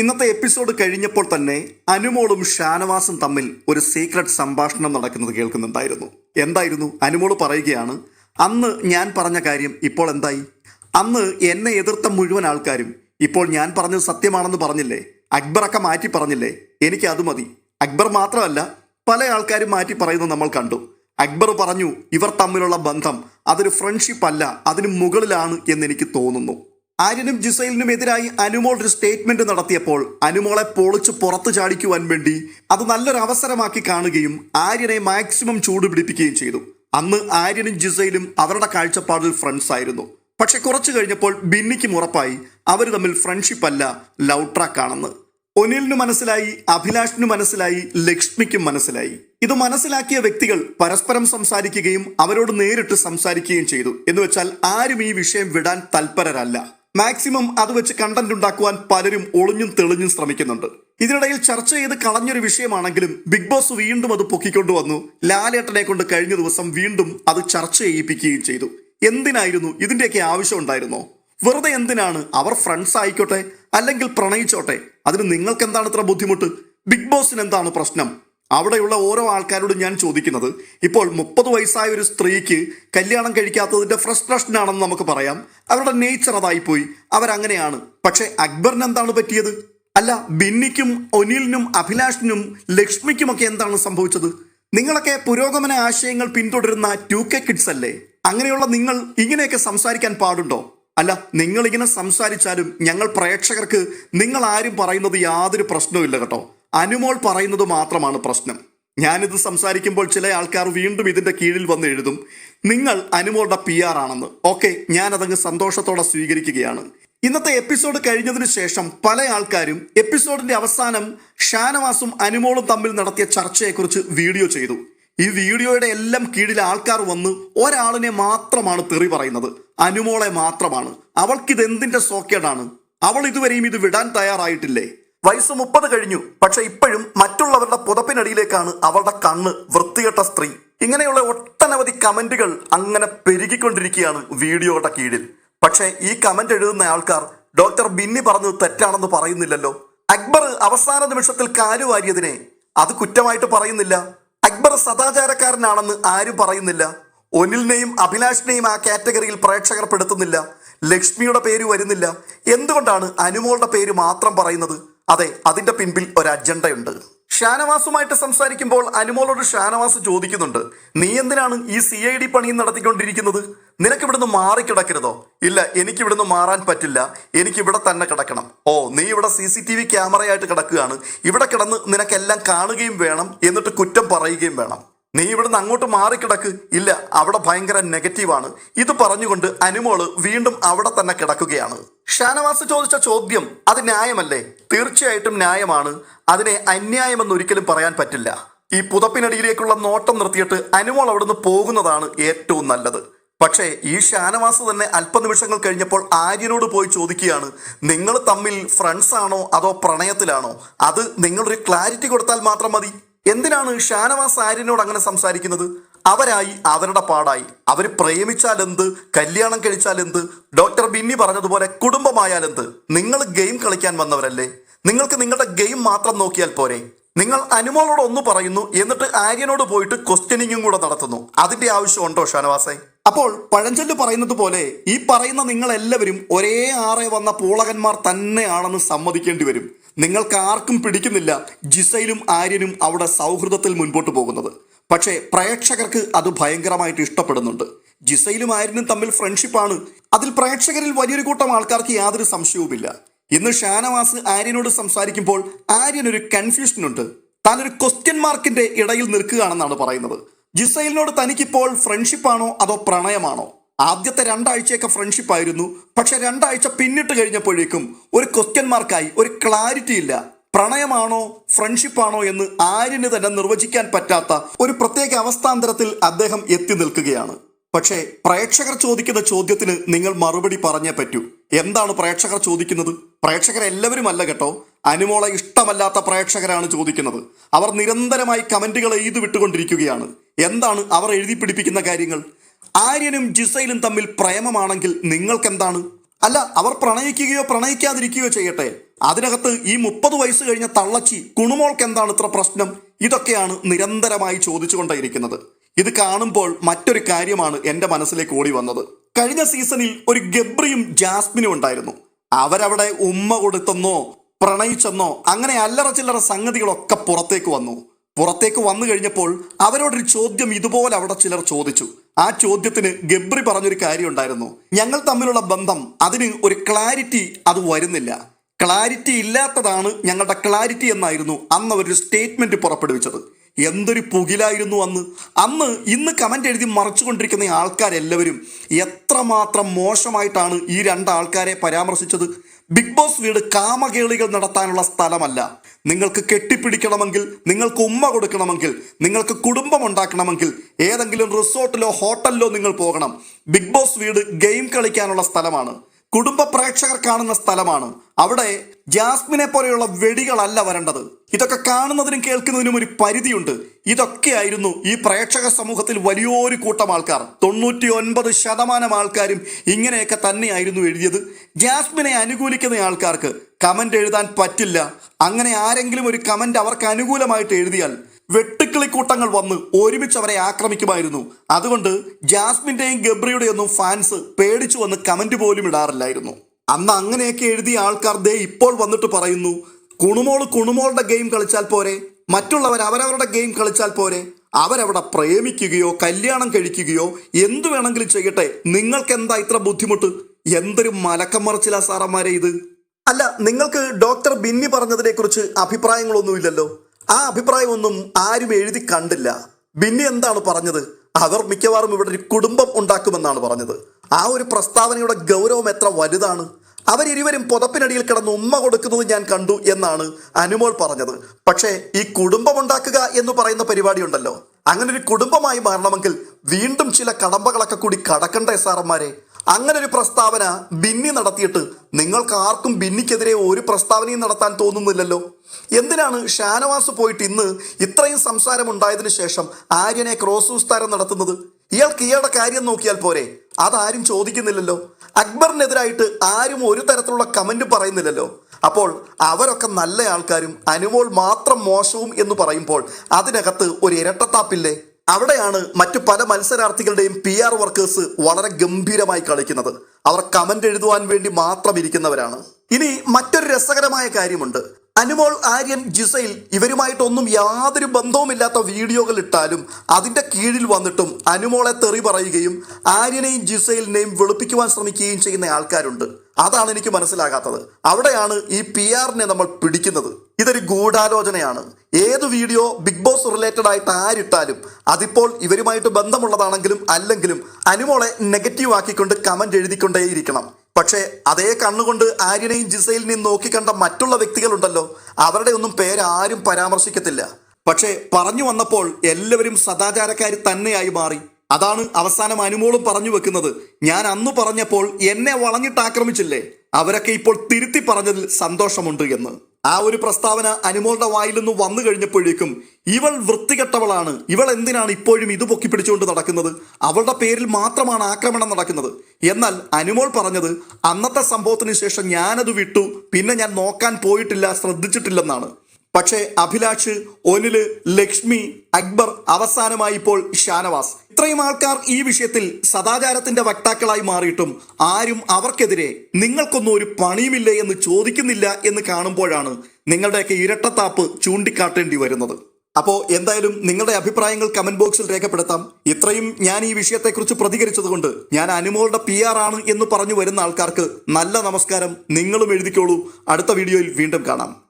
ഇന്നത്തെ എപ്പിസോഡ് കഴിഞ്ഞപ്പോൾ തന്നെ അനുമോളും ഷാനവാസും തമ്മിൽ ഒരു സീക്രട്ട് സംഭാഷണം നടക്കുന്നത് കേൾക്കുന്നുണ്ടായിരുന്നു. എന്തായിരുന്നു? അനുമോൾ പറയുകയാണ് അന്ന് ഞാൻ പറഞ്ഞ കാര്യം ഇപ്പോൾ എന്തായി? അന്ന് എന്നെ എതിർത്ത മുഴുവൻ ആൾക്കാരും ഇപ്പോൾ ഞാൻ പറഞ്ഞത് സത്യമാണെന്ന് പറഞ്ഞില്ലേ? അക്ബറൊക്കെ മാറ്റി പറഞ്ഞില്ലേ? എനിക്ക് അത് മതി. അക്ബർ മാത്രമല്ല പല ആൾക്കാരും മാറ്റി പറയുന്നത് നമ്മൾ കണ്ടു. അക്ബർ പറഞ്ഞു ഇവർ തമ്മിലുള്ള ബന്ധം അതൊരു ഫ്രണ്ട്ഷിപ്പ് അല്ല അതിന് മുകളിലാണ് എന്നെനിക്ക് തോന്നുന്നു. ആര്യനും ജിസൈലിനും എതിരായി അനുമോൾ ഒരു സ്റ്റേറ്റ്മെന്റ് നടത്തിയപ്പോൾ അനുമോളെ പൊളിച്ച് പുറത്തു ചാടിക്കുവാൻ വേണ്ടി അത് നല്ലൊരു അവസരമാക്കി കാണുകയും ആര്യനെ മാക്സിമം ചൂടുപിടിപ്പിക്കുകയും ചെയ്തു. അന്ന് ആര്യനും ജിസൈലും അവരുടെ കാഴ്ചപ്പാടിൽ ഫ്രണ്ട്സ് ആയിരുന്നു. പക്ഷെ കുറച്ചു കഴിഞ്ഞപ്പോൾ ബിന്നിക്കും ഉറപ്പായി അവർ തമ്മിൽ ഫ്രണ്ട്ഷിപ്പ് അല്ല ലവ് ട്രാക്ക് ആണെന്ന്. ഒനിലിനു മനസ്സിലായി അഭിലാഷിനു മനസ്സിലായി ലക്ഷ്മിക്കും മനസ്സിലായി. ഇത് മനസ്സിലാക്കിയ വ്യക്തികൾ പരസ്പരം സംസാരിക്കുകയും അവരോട് നേരിട്ട് സംസാരിക്കുകയും ചെയ്തു. എന്ന് വെച്ചാൽ ആരും ഈ വിഷയം വിടാൻ തൽപരരല്ല. മാക്സിമം അത് വെച്ച് കണ്ടന്റ് ഉണ്ടാക്കുവാൻ പലരും ഒളിഞ്ഞും തെളിഞ്ഞും ശ്രമിക്കുന്നുണ്ട്. ഇതിനിടയിൽ ചർച്ച ചെയ്ത് കളഞ്ഞൊരു വിഷയമാണെങ്കിലും ബിഗ് ബോസ് വീണ്ടും അത് പൊക്കിക്കൊണ്ടുവന്നു ലാലേട്ടനെ കൊണ്ട് കഴിഞ്ഞ ദിവസം വീണ്ടും അത് ചർച്ച ചെയ്യിപ്പിക്കുകയും ചെയ്തു. എന്തിനായിരുന്നു ഇതിന്റെയൊക്കെ ആവശ്യം ഉണ്ടായിരുന്നോ? വെറുതെ എന്തിനാണ് അവർ ഫ്രണ്ട്സ് ആയിക്കോട്ടെ അല്ലെങ്കിൽ പ്രണയിച്ചോട്ടെ? അതിന് നിങ്ങൾക്ക് എന്താണ് ഇത്ര ബുദ്ധിമുട്ട്? ബിഗ് ബോസിന് എന്താണ് പ്രശ്നം? അവിടെയുള്ള ഓരോ ആൾക്കാരോടും ഞാൻ ചോദിക്കുന്നത് ഇപ്പോൾ മുപ്പത് വയസ്സായ ഒരു സ്ത്രീക്ക് കല്യാണം കഴിക്കാത്തതിന്റെ ഫ്രസ്ട്രേഷൻ ആണെന്ന് നമുക്ക് പറയാം. അവരുടെ നേച്ചർ അതായിപ്പോയി. അവരങ്ങനെയാണ്. പക്ഷെ അക്ബറിന് എന്താണ് പറ്റിയത്? അല്ല ബിന്നിക്കും ഒനിലിനും അഭിലാഷിനും ലക്ഷ്മിക്കുമൊക്കെ എന്താണ് സംഭവിച്ചത്? നിങ്ങളൊക്കെ പുരോഗമന ആശയങ്ങൾ പിന്തുടരുന്ന ടു കെ കിഡ്സ് അല്ലേ? അങ്ങനെയുള്ള നിങ്ങൾ ഇങ്ങനെയൊക്കെ സംസാരിക്കാൻ പാടുണ്ടോ? അല്ല നിങ്ങളിങ്ങനെ സംസാരിച്ചാലും ഞങ്ങൾ പ്രേക്ഷകർക്ക് നിങ്ങൾ ആരും പറയുന്നത് യാതൊരു പ്രശ്നവുമില്ല കേട്ടോ. അനുമോൾ പറയുന്നത് മാത്രമാണ് പ്രശ്നം. ഞാനിത് സംസാരിക്കുമ്പോൾ ചില ആൾക്കാർ വീണ്ടും ഇതിന്റെ കീഴിൽ വന്ന് എഴുതും നിങ്ങൾ അനുമോളുടെ പി ആർ ആണെന്ന്. ഓക്കെ ഞാനതങ്ങ് സന്തോഷത്തോടെ സ്വീകരിക്കുകയാണ്. ഇന്നത്തെ എപ്പിസോഡ് കഴിഞ്ഞതിന് ശേഷം പല ആൾക്കാരും എപ്പിസോഡിന്റെ അവസാനം ഷാനവാസും അനുമോളും തമ്മിൽ നടത്തിയ ചർച്ചയെക്കുറിച്ച് വീഡിയോ ചെയ്തു. ഈ വീഡിയോയുടെ എല്ലാം കീഴിൽ ആൾക്കാർ വന്ന് ഒരാളിനെ മാത്രമാണ് തെറി പറയുന്നത് അനുമോളെ മാത്രമാണ്. അവൾക്കിത് എന്തിന്റെ സോക്കേടാണ്? അവൾ ഇതുവരെയും ഇത് വിടാൻ തയ്യാറായിട്ടില്ലേ? വയസ്സ് മുപ്പത് കഴിഞ്ഞു. പക്ഷെ ഇപ്പോഴും മറ്റുള്ളവരുടെ പുതപ്പിനടിയിലേക്കാണ് അവളുടെ കണ്ണ് വൃത്തികെട്ട സ്ത്രീ. ഇങ്ങനെയുള്ള ഒട്ടനവധി കമന്റുകൾ അങ്ങനെ പെരുകിക്കൊണ്ടിരിക്കുകയാണ് വീഡിയോയുടെ കീഴിൽ. പക്ഷേ ഈ കമന്റ് എഴുതുന്ന ആൾക്കാർ ഡോക്ടർ ബിന്നി പറഞ്ഞത് തെറ്റാണെന്ന് പറയുന്നില്ലല്ലോ. അക്ബർ അവസാന നിമിഷത്തിൽ കാലുവാരിയതിനെ. അത് കുറ്റമായിട്ട് പറയുന്നില്ല. അക്ബർ സദാചാരക്കാരനാണെന്ന് ആരും പറയുന്നില്ല. ഒനിലിനെയും അഭിലാഷിനെയും ആ കാറ്റഗറിയിൽ പ്രേക്ഷകർ പെടുത്തുന്നില്ല. ലക്ഷ്മിയുടെ പേര് വരുന്നില്ല. എന്തുകൊണ്ടാണ് അനുമോളുടെ പേര് മാത്രം പറയുന്നത്? അതെ അതിന്റെ പിൻപിൽ ഒരു അജണ്ടയുണ്ട്. ഷാനവാസുമായിട്ട് സംസാരിക്കുമ്പോൾ അനുമോളോട് ഷാനവാസ് ചോദിക്കുന്നുണ്ട് നീ എന്തിനാണ് ഈ സി ഐ ഡി പണിയും നടത്തിക്കൊണ്ടിരിക്കുന്നത്? നിനക്ക് ഇവിടുന്ന് മാറിക്കിടക്കരുതോ ഇല്ല എനിക്ക് ഇവിടുന്ന് മാറാൻ പറ്റില്ല. എനിക്ക് ഇവിടെ തന്നെ കിടക്കണം. ഓ നീ ഇവിടെ സി സി ടി വി ക്യാമറയായിട്ട് കിടക്കുകയാണ്. ഇവിടെ കിടന്ന് നിനക്കെല്ലാം കാണുകയും വേണം എന്നിട്ട് കുറ്റം പറയുകയും വേണം. നീ ഇവിടുന്ന് അങ്ങോട്ട് മാറിക്കിടക്ക് ഇല്ല അവിടെ ഭയങ്കര നെഗറ്റീവാണ്. ഇത് പറഞ്ഞുകൊണ്ട് അനുമോൾ വീണ്ടും അവിടെ തന്നെ കിടക്കുകയാണ്. ഷാനവാസ് ചോദിച്ച ചോദ്യം അത് ന്യായമല്ലേ? തീർച്ചയായിട്ടും ന്യായമാണ്. അതിനെ അന്യായമെന്ന് ഒരിക്കലും പറയാൻ പറ്റില്ല. ഈ പുതപ്പിനടിയിലേക്കുള്ള നോട്ടം നിർത്തിയിട്ട് അനുമോൾ അവിടുന്ന് പോകുന്നതാണ് ഏറ്റവും നല്ലത്. പക്ഷേ ഈ ഷാനവാസ് തന്നെ അല്പനിമിഷങ്ങൾ കഴിഞ്ഞപ്പോൾ ആര്യനോട് പോയി ചോദിക്കുകയാണ് നിങ്ങൾ തമ്മിൽ ഫ്രണ്ട്സ് ആണോ അതോ പ്രണയത്തിലാണോ? അത് നിങ്ങളൊരു ക്ലാരിറ്റി കൊടുത്താൽ മാത്രം മതി. എന്തിനാണ് ഷാനവാസ് ആര്യനോട് അങ്ങനെ സംസാരിക്കുന്നത്? അവരായി അവരുടെ പാടായി. അവർ പ്രേമിച്ചാൽ എന്ത് കല്യാണം കഴിച്ചാൽ എന്ത് ഡോക്ടർ ബിന്നി പറഞ്ഞതുപോലെ കുടുംബമായാൽ എന്ത് നിങ്ങൾ ഗെയിം കളിക്കാൻ വന്നവരല്ലേ? നിങ്ങൾക്ക് നിങ്ങളുടെ ഗെയിം മാത്രം നോക്കിയാൽ പോരെ. നിങ്ങൾ അനുമോളോട് ഒന്ന് പറയുന്നു എന്നിട്ട് ആര്യനോട് പോയിട്ട് ക്വസ്റ്റ്യനിങ്ങും കൂടെ നടത്തുന്നു. അതിന്റെ ആവശ്യമുണ്ടോ ഷാനവാസെ? അപ്പോൾ പഴഞ്ചൊല്ല് പറയുന്നത് പോലെ ഈ പറയുന്ന നിങ്ങൾ എല്ലാവരും ഒരേ ആറെ വന്ന പൂളകന്മാർ തന്നെയാണെന്ന് സമ്മതിക്കേണ്ടി വരും. നിങ്ങൾക്ക് ആർക്കും പിടിക്കുന്നില്ല ജിസയിലും ആര്യനും അവിടെ സൗഹൃദത്തിൽ മുൻപോട്ട് പോകുന്നത്. പക്ഷേ പ്രേക്ഷകർക്ക് അത് ഭയങ്കരമായിട്ട് ഇഷ്ടപ്പെടുന്നുണ്ട്. ജിസയിലും ആര്യനും തമ്മിൽ ഫ്രണ്ട്ഷിപ്പാണ്. അതിൽ പ്രേക്ഷകരിൽ വലിയൊരു കൂട്ടം ആൾക്കാർക്ക് യാതൊരു സംശയവുമില്ല. ഇന്ന് ഷാനവാസ് ആര്യനോട് സംസാരിക്കുമ്പോൾ ആര്യൻ ഒരു കൺഫ്യൂഷനുണ്ട്. താൻ ഒരു ക്വസ്റ്റ്യൻ മാർക്കിന്റെ ഇടയിൽ നിൽക്കുകയാണെന്നാണ് പറയുന്നത്. ജിസൈലിനോട് തനിക്കിപ്പോൾ ഫ്രണ്ട്ഷിപ്പാണോ അതോ പ്രണയമാണോ? ആദ്യത്തെ രണ്ടാഴ്ചയൊക്കെ ഫ്രണ്ട്ഷിപ്പായിരുന്നു. പക്ഷെ രണ്ടാഴ്ച പിന്നിട്ട് കഴിഞ്ഞപ്പോഴേക്കും ഒരു ക്വസ്റ്റ്യൻ മാർക്കായി ഒരു ക്ലാരിറ്റി ഇല്ല. പ്രണയമാണോ ഫ്രണ്ട്ഷിപ്പാണോ എന്ന് ആര്യന് തന്നെ നിർവചിക്കാൻ പറ്റാത്ത ഒരു പ്രത്യേക അവസ്ഥാന്തരത്തിൽ അദ്ദേഹം എത്തി നിൽക്കുകയാണ്. പക്ഷേ പ്രേക്ഷകർ ചോദിക്കുന്ന ചോദ്യത്തിന് നിങ്ങൾ മറുപടി പറഞ്ഞേ പറ്റൂ. എന്താണ് പ്രേക്ഷകർ ചോദിക്കുന്നത്? പ്രേക്ഷകർ എല്ലാവരും അല്ല കേട്ടോ. അനുമോളെ ഇഷ്ടമല്ലാത്ത പ്രേക്ഷകരാണ് ചോദിക്കുന്നത്. അവർ നിരന്തരമായി കമന്റുകൾ എഴുതി വിട്ടുകൊണ്ടിരിക്കുകയാണ്. എന്താണ് അവർ എഴുതി പിടിപ്പിക്കുന്ന കാര്യങ്ങൾ? ആര്യനും ജിസൈലും തമ്മിൽ പ്രേമമാണെങ്കിൽ നിങ്ങൾക്കെന്താണ്? അല്ല അവർ പ്രണയിക്കുകയോ പ്രണയിക്കാതിരിക്കുകയോ ചെയ്യട്ടെ. അതിനകത്ത് ഈ മുപ്പത് വയസ്സ് കഴിഞ്ഞ തള്ളച്ചി കുണുമോൾക്ക് എന്താണ് ഇത്ര പ്രശ്നം? ഇതൊക്കെയാണ് നിരന്തരമായി ചോദിച്ചുകൊണ്ടേയിരിക്കുന്നത്. ഇത് കാണുമ്പോൾ മറ്റൊരു കാര്യമാണ് എന്റെ മനസ്സിലേക്ക് ഓടി വന്നത്. കഴിഞ്ഞ സീസണിൽ ഒരു ഗബ്രിയും ജാസ്മിനും ഉണ്ടായിരുന്നു. അവരവിടെ ഉമ്മ കൊടുത്തെന്നോ പ്രണയിച്ചെന്നോ അങ്ങനെ അല്ലറ ചില്ലറ സംഗതികളൊക്കെ പുറത്തേക്ക് വന്നു. പുറത്തേക്ക് വന്നു കഴിഞ്ഞപ്പോൾ അവരോടൊരു ചോദ്യം ഇതുപോലെ അവിടെ ചിലർ ചോദിച്ചു. ആ ചോദ്യത്തിന് ഗബ്രി പറഞ്ഞൊരു കാര്യം ഉണ്ടായിരുന്നു ഞങ്ങൾ തമ്മിലുള്ള ബന്ധം അതിന് ഒരു ക്ലാരിറ്റി അത് വരുന്നില്ല. ക്ലാരിറ്റി ഇല്ലാത്തതാണ് ഞങ്ങളുടെ ക്ലാരിറ്റി എന്നായിരുന്നു അന്ന് അവരൊരു സ്റ്റേറ്റ്മെന്റ് പുറപ്പെടുവിച്ചത്. എന്തൊരു പുകിലായിരുന്നു അന്ന്. അന്ന് ഇന്ന് കമന്റ് എഴുതി മറച്ചുകൊണ്ടിരിക്കുന്ന ആൾക്കാരെല്ലാവരും എത്രമാത്രം മോശമായിട്ടാണ് ഈ രണ്ട് ആൾക്കാരെ പരാമർശിച്ചത്. ബിഗ് ബോസ് വീട് കാമകേളികൾ നടത്താനുള്ള സ്ഥലമല്ല. നിങ്ങൾക്ക് കെട്ടിപ്പിടിക്കണമെങ്കിൽ നിങ്ങൾക്ക് ഉമ്മ കൊടുക്കണമെങ്കിൽ നിങ്ങൾക്ക് കുടുംബം ഉണ്ടാക്കണമെങ്കിൽ ഏതെങ്കിലും റിസോർട്ടിലോ ഹോട്ടലിലോ നിങ്ങൾ പോകണം. ബിഗ് ബോസ് വീട് ഗെയിം കളിക്കാനുള്ള സ്ഥലമാണ്. കുടുംബ പ്രേക്ഷകർ കാണുന്ന സ്ഥലമാണ്. അവിടെ ജാസ്മിനെ പോലെയുള്ള വെടികളല്ല വരേണ്ടത്. ഇതൊക്കെ കാണുന്നതിനും കേൾക്കുന്നതിനും ഒരു പരിധിയുണ്ട്. ഇതൊക്കെയായിരുന്നു ഈ പ്രേക്ഷക സമൂഹത്തിൽ വലിയൊരു കൂട്ടം ആൾക്കാർ. തൊണ്ണൂറ്റി ഒൻപത് ശതമാനം ആൾക്കാരും ഇങ്ങനെയൊക്കെ തന്നെയായിരുന്നു എഴുതിയത്. ജാസ്മിനെ അനുകൂലിക്കുന്ന ആൾക്കാർക്ക് കമന്റ് എഴുതാൻ പറ്റില്ല. അങ്ങനെ ആരെങ്കിലും ഒരു കമന്റ് അവർക്ക് അനുകൂലമായിട്ട് എഴുതിയാൽ വെട്ടുക്കിളിക്കൂട്ടങ്ങൾ വന്ന് ഒരുമിച്ച് അവരെ ആക്രമിക്കുമായിരുന്നു. അതുകൊണ്ട് ജാസ്മിന്റെയും ഗബ്രിയുടെയും ഒന്നും ഫാൻസ് പേടിച്ചു വന്ന് കമന്റ് പോലും ഇടാറില്ലായിരുന്നു. അന്ന് അങ്ങനെയൊക്കെ എഴുതിയ ആൾക്കാർ ദേ ഇപ്പോൾ വന്നിട്ട് പറയുന്നു കുണുമോൾ കുണുമോളുടെ ഗെയിം കളിച്ചാൽ പോരെ മറ്റുള്ളവർ അവരവരുടെ ഗെയിം കളിച്ചാൽ പോരെ അവരവിടെ പ്രേമിക്കുകയോ കല്യാണം കഴിക്കുകയോ എന്തു വേണമെങ്കിലും ചെയ്യട്ടെ നിങ്ങൾക്ക് എന്താ ഇത്ര ബുദ്ധിമുട്ട്? എന്തൊരു മലക്കം മറച്ചില്ല സാറന്മാരെ ഇത്? അല്ല നിങ്ങൾക്ക് ഡോക്ടർ ബിന്നി പറഞ്ഞതിനെക്കുറിച്ച് അഭിപ്രായങ്ങളൊന്നുമില്ലല്ലോ. ആ അഭിപ്രായമൊന്നും ആരും എഴുതി കണ്ടില്ല. പിന്നെ എന്താണ് പറഞ്ഞത്? അവർ മിക്കവാറും ഇവിടെ ഒരു കുടുംബം ഉണ്ടാക്കുമെന്നാണ് പറഞ്ഞത്. ആ ഒരു പ്രസ്താവനയുടെ ഗൗരവം എത്ര വലുതാണ്. അവരിരുവരും പുതപ്പിനടിയിൽ കിടന്ന് ഉമ്മ കൊടുക്കുന്നത് ഞാൻ കണ്ടു എന്നാണ് അനുമോൾ പറഞ്ഞത്. പക്ഷേ ഈ കുടുംബം ഉണ്ടാക്കുക എന്ന് പറയുന്ന പരിപാടി ഉണ്ടല്ലോ അങ്ങനെ ഒരു കുടുംബമായി മാറണമെങ്കിൽ വീണ്ടും ചില കടമ്പകളൊക്കെ കൂടി കടക്കണ്ടേ സാറന്മാരെ? അങ്ങനെ ഒരു പ്രസ്താവന ബിന്നി നടത്തിയിട്ട് നിങ്ങൾക്ക് ആർക്കും ബിന്നിക്കെതിരെ ഒരു പ്രസ്താവനയും നടത്താൻ തോന്നുന്നില്ലല്ലോ. എന്തിനാണ് ഷാനവാസ് പോയിട്ട് ഇന്ന് ഇത്രയും സംസാരം ഉണ്ടായതിനു ശേഷം ആര്യനെ ക്രോസ് വിസ്താരം നടത്തുന്നത്? ഇയാൾക്ക് ഇയാളുടെ കാര്യം നോക്കിയാൽ പോരെ. അതാരും ചോദിക്കുന്നില്ലല്ലോ. അക്ബറിനെതിരായിട്ട് ആരും ഒരു തരത്തിലുള്ള കമന്റ് പറയുന്നില്ലല്ലോ. അപ്പോൾ അവരൊക്കെ നല്ല ആൾക്കാരും അനുമോൾ മാത്രം മോശവും എന്ന് പറയുമ്പോൾ അതിനകത്ത് ഒരു ഇരട്ടത്താപ്പില്ലേ? അവിടെയാണ് മറ്റു പല മത്സരാർത്ഥികളുടെയും പി ആർ വർക്കേഴ്സ് വളരെ ഗംഭീരമായി കളിക്കുന്നത്. അവർ കമന്റ് എഴുതുവാൻ വേണ്ടി മാത്രം ഇരിക്കുന്നവരാണ്. ഇനി മറ്റൊരു രസകരമായ കാര്യമുണ്ട്. അനുമോൾ ആര്യൻ ജിസൈൽ ഇവരുമായിട്ടൊന്നും യാതൊരു ബന്ധവുമില്ലാത്ത വീഡിയോകൾ ഇട്ടാലും അതിന്റെ കീഴിൽ വന്നിട്ടും അനുമോളെ തെറി പറയുകയും ആര്യനെയും ജിസൈലിനെയും വെളുപ്പിക്കുവാൻ ശ്രമിക്കുകയും ചെയ്യുന്ന ആൾക്കാരുണ്ട്. അതാണ് എനിക്ക് മനസ്സിലാകാത്തത്. അവിടെയാണ് ഈ പി ആറിനെ നമ്മൾ പിടിക്കുന്നത്. ഇതൊരു ഗൂഢാലോചനയാണ്. ഏത് വീഡിയോ ബിഗ് ബോസ് റിലേറ്റഡ് ആയിട്ട് ആരിട്ടാലും അതിപ്പോൾ ഇവരുമായിട്ട് ബന്ധമുള്ളതാണെങ്കിലും അല്ലെങ്കിലും അനുമോളെ നെഗറ്റീവ് ആക്കിക്കൊണ്ട് കമന്റ് എഴുതിക്കൊണ്ടേയിരിക്കണം. പക്ഷേ അതേ കണ്ണുകൊണ്ട് ആര്യനെയും ജിസൈലിനെയും നോക്കിക്കണ്ട മറ്റുള്ള വ്യക്തികളുണ്ടല്ലോ. അവരുടെ ഒന്നും പേരാരും പരാമർശിക്കത്തില്ല. പക്ഷേ പറഞ്ഞു വന്നപ്പോൾ എല്ലാവരും സദാചാരക്കാർ തന്നെയായി മാറി. അതാണ് അവസാനം അനുമോളും പറഞ്ഞു വെക്കുന്നത്. ഞാൻ അന്ന് പറഞ്ഞപ്പോൾ എന്നെ വളഞ്ഞിട്ട് ആക്രമിച്ചില്ലേ? അവരൊക്കെ ഇപ്പോൾ തിരുത്തി പറഞ്ഞതിൽ സന്തോഷമുണ്ട് എന്ന്. ആ ഒരു പ്രസ്താവന അനുമോളുടെ വായിൽ നിന്ന് വന്നു കഴിഞ്ഞപ്പോഴേക്കും ഇവൾ വൃത്തികെട്ടവളാണ്. ഇവൾ എന്തിനാണ് ഇപ്പോഴും ഇത് പൊക്കി പിടിച്ചുകൊണ്ട് നടക്കുന്നത്? അവളുടെ പേരിൽ മാത്രമാണ് ആക്രമണം നടക്കുന്നത്. എന്നാൽ അനുമോൾ പറഞ്ഞത് അന്നത്തെ സംഭവത്തിന് ശേഷം ഞാനത് വിട്ടു പിന്നെ ഞാൻ നോക്കാൻ പോയിട്ടില്ല ശ്രദ്ധിച്ചിട്ടില്ലെന്നാണ്. പക്ഷേ അഭിലാഷ് ഒനിൽ ലക്ഷ്മി അക്ബർ അവസാനമായി ഇപ്പോൾ ഷാനവാസ്. ഇത്രയും ആൾക്കാർ ഈ വിഷയത്തിൽ സദാചാരത്തിന്റെ വക്താക്കളായി മാറിയിട്ടും ആരും അവർക്കെതിരെ നിങ്ങൾക്കൊന്നും ഒരു പണിയുമില്ല എന്ന് ചോദിക്കുന്നില്ല എന്ന് കാണുമ്പോഴാണ് നിങ്ങളുടെയൊക്കെ ഇരട്ടത്താപ്പ് ചൂണ്ടിക്കാട്ടേണ്ടി വരുന്നത്. അപ്പോൾ എന്തായാലും നിങ്ങളുടെ അഭിപ്രായങ്ങൾ കമന്റ് ബോക്സിൽ രേഖപ്പെടുത്താം. ഇത്രയും ഞാൻ ഈ വിഷയത്തെക്കുറിച്ച് പ്രതികരിച്ചതുകൊണ്ട് ഞാൻ അനുമോളുടെ പി ആണ് എന്ന് പറഞ്ഞു വരുന്ന ആൾക്കാർക്ക് നല്ല നമസ്കാരം നിങ്ങളും എഴുതിക്കോളൂ. അടുത്ത വീഡിയോയിൽ വീണ്ടും കാണാം.